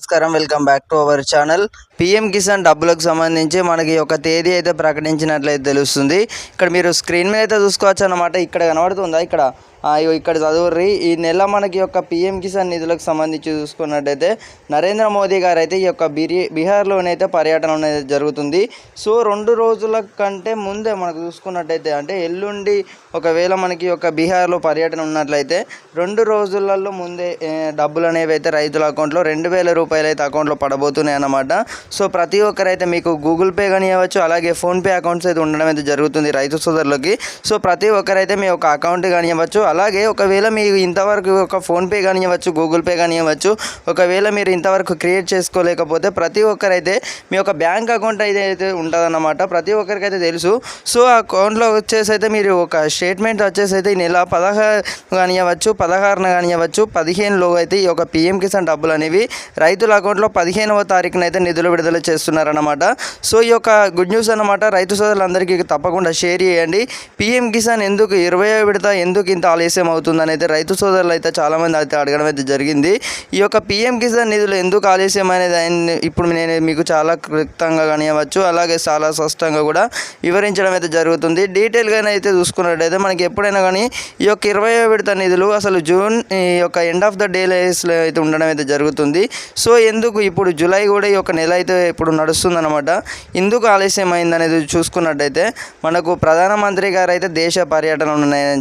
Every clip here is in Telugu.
నమస్కారం welcome back to our channel. PM Kisan డబ్బులకు సంబంధించి మనకి ఒక తేదీ అయితే ప్రకటించినట్లయితే తెలుస్తుంది. ఇక్కడ మీరు స్క్రీన్ మీద అయితే చూసుకోవచ్చు అన్నమాట. ఇక్కడ కనబడుతుందా? ఇక్కడ ఇక్కడ చదువుర్రి ఈ నెల మనకి యొక్క పిఎం కిసాన్ నిధులకు సంబంధించి చూసుకున్నట్టయితే నరేంద్ర మోదీ గారు అయితే ఈ యొక్క బిరి బీహార్లోనైతే పర్యటన అనేది జరుగుతుంది. సో రెండు రోజుల కంటే ముందే మనకు చూసుకున్నట్టయితే అంటే ఎల్లుండి ఒకవేళ మనకి యొక్క బీహార్లో పర్యటన ఉన్నట్లయితే రెండు రోజులలో ముందే డబ్బులు అనేవి అయితే రైతుల అకౌంట్లో రెండు వేల రూపాయలు అయితే అకౌంట్లో పడబోతున్నాయి అన్నమాట. సో ప్రతి ఒక్కరైతే మీకు గూగుల్ పే కానీ ఇవ్వచ్చు అలాగే ఫోన్పే అకౌంట్స్ అయితే ఉండడం అయితే జరుగుతుంది రైతు సోదరులకి. సో ప్రతి ఒక్కరైతే మీ యొక్క అకౌంట్ కానీ ఇవ్వచ్చు అలాగే ఒకవేళ మీరు ఇంతవరకు ఒక ఫోన్పే కానీ ఇవ్వచ్చు గూగుల్ పే కానీ ఇవ్వచ్చు ఒకవేళ మీరు ఇంతవరకు క్రియేట్ చేసుకోలేకపోతే ప్రతి ఒక్కరైతే మీ యొక్క బ్యాంక్ అకౌంట్ అయితే అయితే ఉంటుందన్నమాట. ప్రతి ఒక్కరికైతే తెలుసు. సో ఆ అకౌంట్లో వచ్చేసి అయితే మీరు ఒక స్టేట్మెంట్ వచ్చేసి అయితే ఈ నెల పదహారు కానివ్వచ్చు పదహారున కానివ్వచ్చు పదిహేనులో అయితే ఈ యొక్క పిఎం కిసాన్ డబ్బులు అనేవి రైతుల అకౌంట్లో పదిహేనవ తారీఖున అయితే నిధులు విడుదల చేస్తున్నారన్నమాట. సో ఈ యొక్క గుడ్ న్యూస్ అన్నమాట. రైతు సోదరులందరికీ తప్పకుండా షేర్ చేయండి. పిఎం కిసాన్ ఎందుకు ఇరవై విడత ఎందుకు ఇంత ఆలస్యం అవుతుందని అయితే రైతు సోదరులు అయితే చాలామంది అయితే అడగడం అయితే జరిగింది. ఈ యొక్క పిఎం కిసాన్ నిధులు ఎందుకు ఆలస్యం అనేది ఇప్పుడు నేను మీకు చాలా క్లుప్తంగా కనియవచ్చు. అలాగే చాలా స్పష్టంగా కూడా వివరించడం అయితే జరుగుతుంది. డీటెయిల్గా అయితే చూసుకున్నట్టయితే మనకి ఎప్పుడైనా కానీ ఈ యొక్క ఇరవై విడత నిధులు అసలు జూన్ ఈ యొక్క ఎండ్ ఆఫ్ ద డే లైస్లో అయితే ఉండడం అయితే జరుగుతుంది. సో ఎందుకు ఇప్పుడు జూలై కూడా ఈ యొక్క నెల అయితే ఇప్పుడు నడుస్తుందన్నమాట? ఎందుకు ఆలస్యం అయిందనేది చూసుకున్నట్టయితే మనకు ప్రధానమంత్రి గారు అయితే దేశ పర్యటన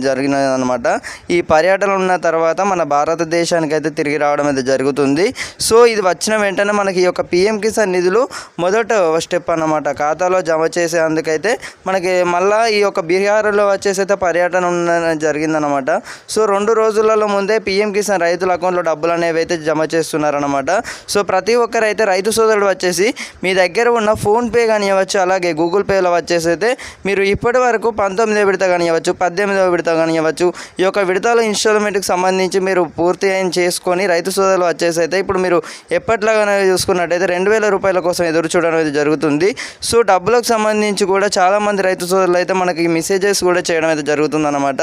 జరిగినదనమాట జరిగినది అనమాట ఈ పర్యటన ఉన్న తర్వాత మన భారతదేశానికి అయితే తిరిగి రావడం అయితే జరుగుతుంది. సో ఇది వచ్చిన వెంటనే మనకి ఈ యొక్క పిఎం కిసాన్ నిధులు మొదట స్టెప్ అన్నమాట. ఖాతాలో జమ చేసేందుకైతే మనకి మళ్ళా ఈ యొక్క బీహార్లో వచ్చేసి అయితే పర్యటన ఉన్న జరిగిందనమాట సో రెండు రోజులలో ముందే పిఎం కిసాన్ రైతుల అకౌంట్లో డబ్బులు అనేవి అయితే జమ చేస్తున్నారనమాట సో ప్రతి ఒక్కరైతే రైతు సోదరుడు వచ్చేసి మీ దగ్గర ఉన్న ఫోన్పే కానివ్వచ్చు అలాగే గూగుల్ పేలో వచ్చేసి అయితే మీరు ఇప్పటి వరకు పంతొమ్మిదో విడత కానివ్వచ్చు పద్దెనిమిదో విడత కానివ్వచ్చు ఈ యొక్క విడతల ఇన్స్టాల్మెంట్కి సంబంధించి మీరు పూర్తి అయిన చేసుకొని రైతు సోదరులు వచ్చేసి అయితే ఇప్పుడు మీరు ఎప్పట్లాగానే చూసుకున్నట్టయితే రెండు వేల రూపాయల కోసం ఎదురు చూడడం అయితే జరుగుతుంది. సో డబ్బులకు సంబంధించి కూడా చాలామంది రైతు సోదరులు అయితే మనకి మెసేజెస్ కూడా చేయడం అయితే జరుగుతుందన్నమాట.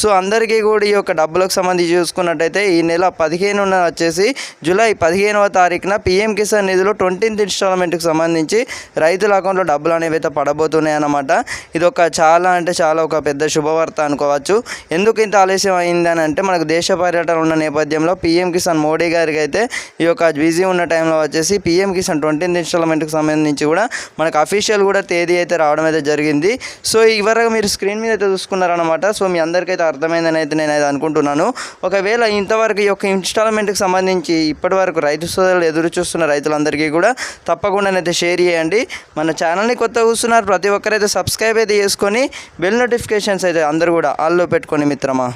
సో అందరికీ కూడా ఈ యొక్క డబ్బులకు సంబంధించి చూసుకున్నట్టయితే ఈ నెల పదిహేనున వచ్చేసి జూలై పదిహేనవ తారీఖున పిఎం కిసాన్ నిధులు ట్వంటీన్త్ ఇన్స్టాల్మెంట్కి సంబంధించి రైతుల అకౌంట్లో డబ్బులు అనేవి అయితే పడబోతున్నాయి అన్నమాట ఇది ఒక చాలా అంటే చాలా ఒక పెద్ద శుభవార్త అనుకోవచ్చు. ఎందుకు ఇంత ఆలస్యం అయిందని అంటే మనకు దేశ పర్యటన ఉన్న నేపథ్యంలో పీఎం కిసాన్ మోడీ గారికి అయితే ఈ యొక్క బిజీ ఉన్న టైంలో వచ్చేసి పీఎం కిసాన్ ట్వంటీన్త్ ఇన్స్టాల్మెంట్కి సంబంధించి కూడా మనకు అఫీషియల్ కూడా తేదీ అయితే రావడం అయితే జరిగింది. సో ఇవరకు మీరు స్క్రీన్ మీద అయితే చూసుకున్నారనమాట సో మీ అందరికైతే అర్థమైందని అయితే నేను అయితే అనుకుంటున్నాను. ఒకవేళ ఇంతవరకు ఈ యొక్క ఇన్స్టాల్మెంట్కి సంబంధించి ఇప్పటి వరకు రైతు సోదరులు ఎదురు చూస్తున్న రైతులందరికీ కూడా తప్పకుండా అయితే షేర్ చేయండి. మన ఛానల్ని కొత్త చూస్తున్నారు ప్రతి ఒక్కరైతే సబ్స్క్రైబ్ అయితే చేసుకొని బెల్ నోటిఫికేషన్స్ అయితే అందరూ కూడా ఆల్లో పెట్టుకొని మిత్రమా?